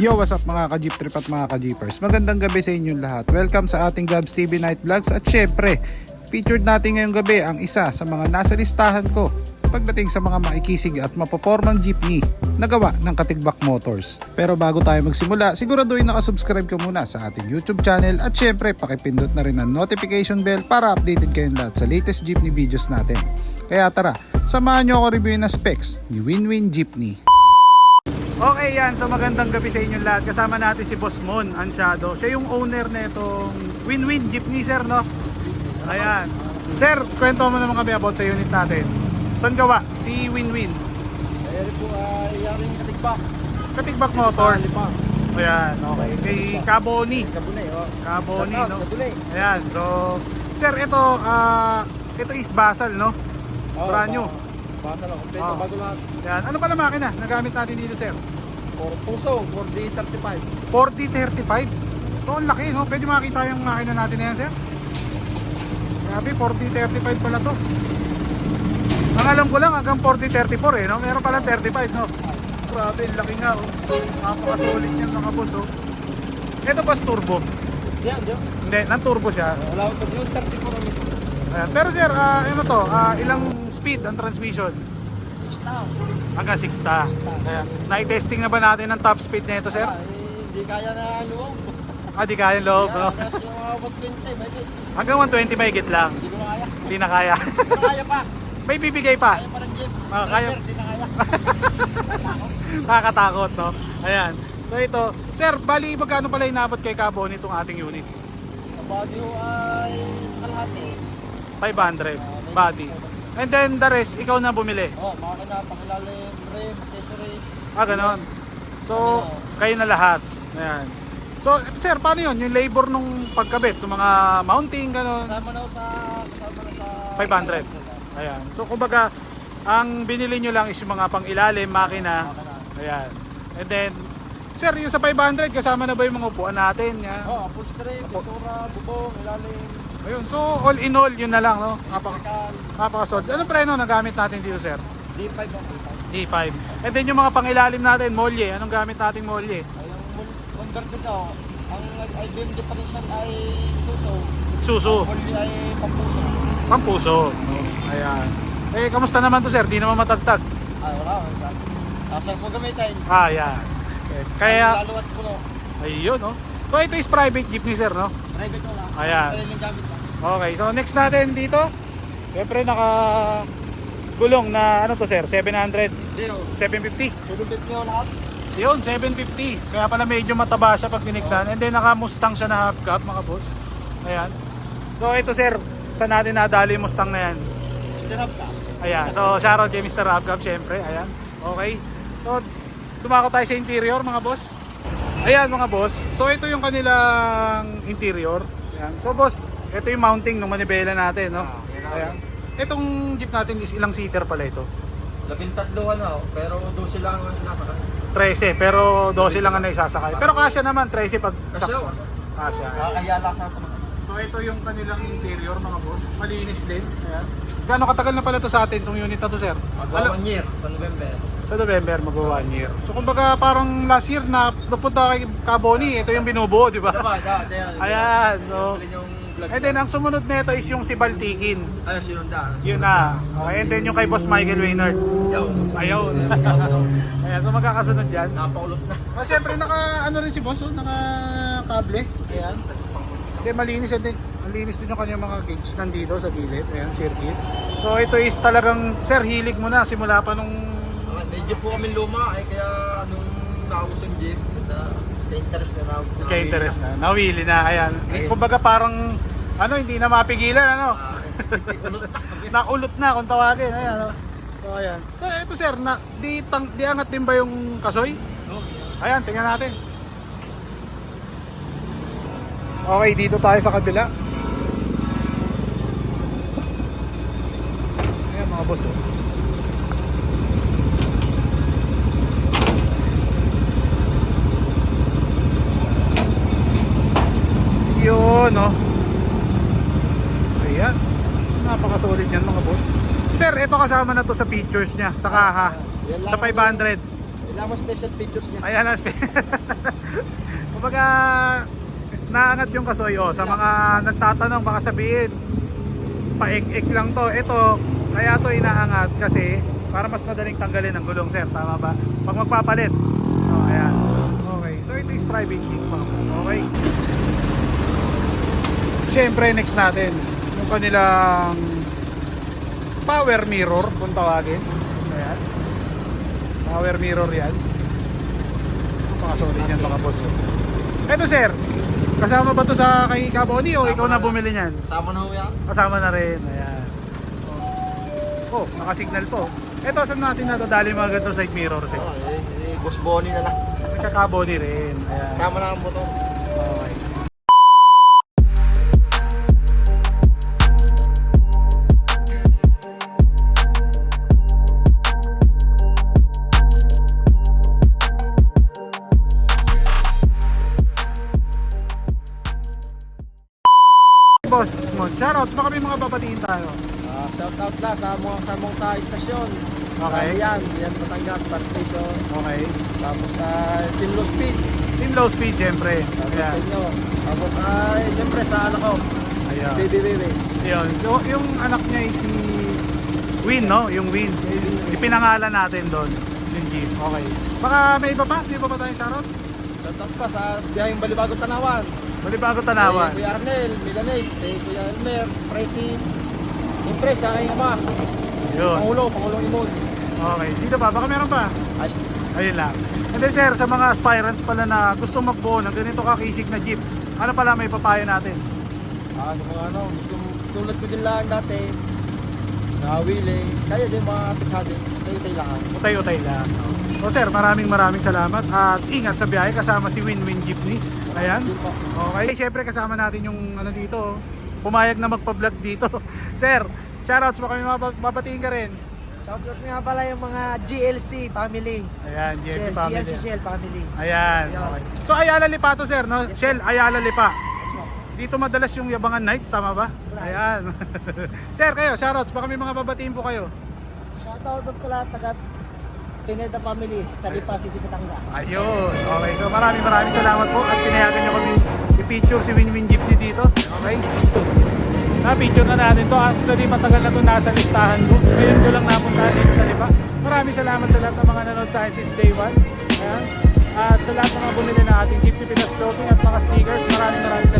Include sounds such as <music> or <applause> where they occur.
Yo, what's up mga ka-jeep trip at mga ka-jeepers? Magandang gabi sa inyong lahat. Welcome sa ating Gabs TV Night Vlogs at syempre, featured natin ngayong gabi ang isa sa mga nasa listahan ko pagdating sa mga maikisig at mapopormang jeepney na gawa ng Katigbak Motors. Pero bago tayo magsimula, siguraduhin nakasubscribe ka muna sa ating YouTube channel at syempre pakipindot na rin ang notification bell para updated kayong lahat sa latest jeepney videos natin. Kaya tara, samahan nyo ako reviewin na specs ni Winwin Jeepney. Okay yan, so magandang gabi sa inyong lahat. Kasama natin si Boss Mon Ansyado. Siya yung owner na itong Win-Win Jeepney, sir, no? Ayan. Sir, kwento mo naman kami about sa unit natin. Saan gawa? Si Win-Win. Ayan po ay yaring katigbak. Katigbak Motors. Lipa. Ayan, okay. Kay Caboni. Kabunay, oh. Caboni, no? Ayan, so... Sir, ito, ah... ito is Basal, no? Oh, Brand new. Ba- Basa lang, kompleto, Oh. bago lahat. Ayan. Ano pala makina? Nagamit natin dito, sir? For puso, for D35. 4035. So, ang laki, no? Pwede makita yung makina natin na yan, sir? Grabe, 4035 pala to. Ang alam ko lang, hanggang 4034 eh, no? Meron pala 35, no? Grabe, ang laki nga, oh. Napaka-solid yan, mga boss, oh. Ito ba turbo? Yan, yan. Hindi, non-turbo siya. Wala ko yung 34 ang ito. Ayan. Pero sir, ah, ano to? Ah, ilang speed ang transmission? Stop. Hanggang 6 ta. Ayan. Nai-testing na ba natin ang top speed nito, sir? Ah, eh, Hindi kaya na ano. Ah, di kaya yung loob, no? Kaya kasi yung mga 120, may di. Hanggang 120 mahigit lang. Hindi ko na kaya. Hindi na kaya. Hindi na kaya pa. May bibigay pa. Kaya pa ng jeep. Ah, kaya- Hindi na kaya. <laughs> Nakakatakot, no? Ayan. So ito, sir, bali magkano pala inabot kay Cabo nitong ating unit? Ang body ho ay kalahati. 500 body. And then the rest, ikaw na bumili. Oh, makina, pakilalim, rim, accessories. Ah, ganon. So, kayo na lahat. Ayan. So, sir, paano yun? Yung labor nung pagkabit, ng mga mounting, ganon. Kasama na sa... Kasama na sa... 500. Ayan. So, kumbaga, ang binili nyo lang is yung mga pang ilalim, makina. Ayan. And then, sir, yung sa 500, kasama na ba yung mga upuan natin? Yan. Oh, upholstery, pintura, bubong, ilalim, Ayun. So, all in all, yun na lang, no? Napaka, napakasod. Anong preno na gamit natin dito, sir? D5 ang D5. D5. And then yung mga pangilalim natin, molye. Anong gamit nating molye? Ay, ang converted daw, ang IBM differential ay suso. Suso. Ang muli ay pampuso. Pampuso. No? Ayan. Eh, kamusta naman to, sir? Di naman matagtag. Ay, wala. wala. After po gamitin, Ah, yan. Eh, Kaya, lalo at puno. ayun, no? So, ito is private jeepney, sir, no? Private wala. Ayan. Okay, so next natin dito. Siyempre, naka gulong na ano to, sir? 700, Zero. 750. 750 ho lahat. Yun, 750. Kaya pala medyo mataba siya pag tinignan. And then naka Mustang siya na half cap mga boss. Ayan. So ito sir, saan natin nadali yung Mustang na yan? Stirap ka. Ayan. So shoutout kay Mr. Half Cap syempre. Ayan. Okay. So dumako tayo sa interior mga boss. Ayan mga boss. So ito yung kanilang interior. Ayan. So boss, ito yung mounting ng manibela natin. No? Ah. Ayan. Itong jeep natin is ilang seater pala ito? Labing tatlo ano, pero 12 lang ang sinasakay. 13 pero 12 lang ang naisasakay. Pero kasya naman 13 pag Kasi ho, Kasya. nakakayala sa ito. So ito yung kanilang interior mga boss. Malinis din. Ayan. Gaano katagal na pala to sa atin itong unit na to sir? Magwa one year sa November. Sa November magwa one year. So kumbaga parang last year na napunta kay Caboni, ito yung binubuo, di ba? Diba. Ayan. So, and then ang sumunod na ito is yung si Baltikin. Ay, sinundan. Yun na. Okay, and then yung kay Boss Michael Waynard. Yaw. Ayaw. <laughs> Ayan, so magkakasunod yan. Napaulot na. Oh, syempre naka ano rin si Boss, oh, naka kable. Ayan. Hindi malinis din. Malinis din yung kanyang mga gauge nandito sa gilid. Ayan, circuit. So ito is talagang sir hilig mo na simula pa nung Ah, Medyo po kami luma ay kaya nung naubos yung jeep, na interest na raw. kay interest na. Nawili na. Ayan. Eh, kumbaga parang ano hindi na mapigilan ano. Ulot na. <laughs> Naulot na kung tawagin. Ayan. oh. So ayan. So ito sir, na, di, tang, di angat din ba yung kasoy? Ayan, tingnan natin. Okay, dito tayo sa kabila. Ayan mga boss. Oh. Yun, no? Ayan. Napaka-solid yan mga boss. Sir, ito kasama na to sa features niya, sa kaha. Sa lang 500. Kailangan mo special pictures niya. Ayan spe- <laughs> Kumbaga, naangat yung kasoy oh. Sa mga nagtatanong, baka sabihin, paik-ik lang to. Ito, kaya to inaangat kasi para mas madaling tanggalin ang gulong sir. Tama ba? Pag magpapalit. Oh, ayan. Okay. So ito is private kick pa. Siyempre, next natin. Yung kanilang power mirror, kung tawagin. Ayan. Power mirror yan. Pakasoli niyan mga boss. Ito sir, kasama ba to sa kay Kaboni o ikaw na bumili niyan? Sama na ho yan. Kasama na rin. Ayan. Oh, nakasignal to. Ito, saan natin nadadali mga ganito side mirror sir? Oh, eh, eh, Boss Bonnie na lang. Nagkakaboni rin. Ayan. Sama na ang motor. Boss, mo, shoutouts, baka may mga babatiin tayo. Ah, shout out na sa mga sa mga sa istasyon. Okay. Ah, yan, yan Batangas Star Station. Okay. Tapos sa Team Low Speed. Team Low Speed, syempre. Tapos sa Ayan. inyo. Tapos ay, siyempre sa anak ko. Ayan. Baby Baby. Yun. So, yung anak niya ay si Win, no? Yung Win. Ipinangalan natin doon. Yung Jeep. Okay. Baka may iba pa? May iba pa tayong shoutout? Out pa sa biyaheng Balibago Tanawan. Bali bago tanawan. Kay Kuya Arnel, Milanes, kay Kuya Elmer, Presi. Siyempre sa aking ama. Yun. Pangulo, Pangulong Imon. Okay. Sino pa? Baka meron pa? Ay, Ayun lang. And then sir, sa mga aspirants pala na gusto magbuo ng ganito kakisig na Jeep, ano pala may papayo natin? ah, ano mga ano, gusto mo, tulad ko din lang dati. Nakawili. Kaya din mga tikhadi. Tayo-tayo lang. Utay-utay lang. O sir, maraming maraming salamat at ingat sa biyahe kasama si Win-Win Jeepney. Ayan. Po. Okay, syempre kasama natin yung ano dito, pumayag na magpa-vlog dito. <laughs> Sir, shoutouts baka may mapapatiin ka rin. Shoutout nga pala yung mga GLC family. Ayan, JFP Shell, family. GLC Shell family. Ayan, okay. So Ayala Lipa to sir, no? Yes, Shell Ayala Lipa. Yes. Dito madalas yung Yabangan Nights, tama ba? Right. Ayan. <laughs> sir, kayo, shoutouts, baka may mga babatiin po kayo. Shoutout ko lahat taga Pineda family sa Lipa City, Batangas. Ayun. Okay, so maraming maraming salamat po at pinayagan nyo kami i-feature si Winwin Jeepney dito. Okay? Na-feature na natin to. Actually, matagal na to nasa listahan ko. Ngayon ko lang napuntahan dito sa Lipa. Maraming salamat sa lahat ng mga nanood sa akin since day one. Ayan. At sa lahat ng mga bumili ng ating Jeepney Pinas clothing at mga sneakers, maraming maraming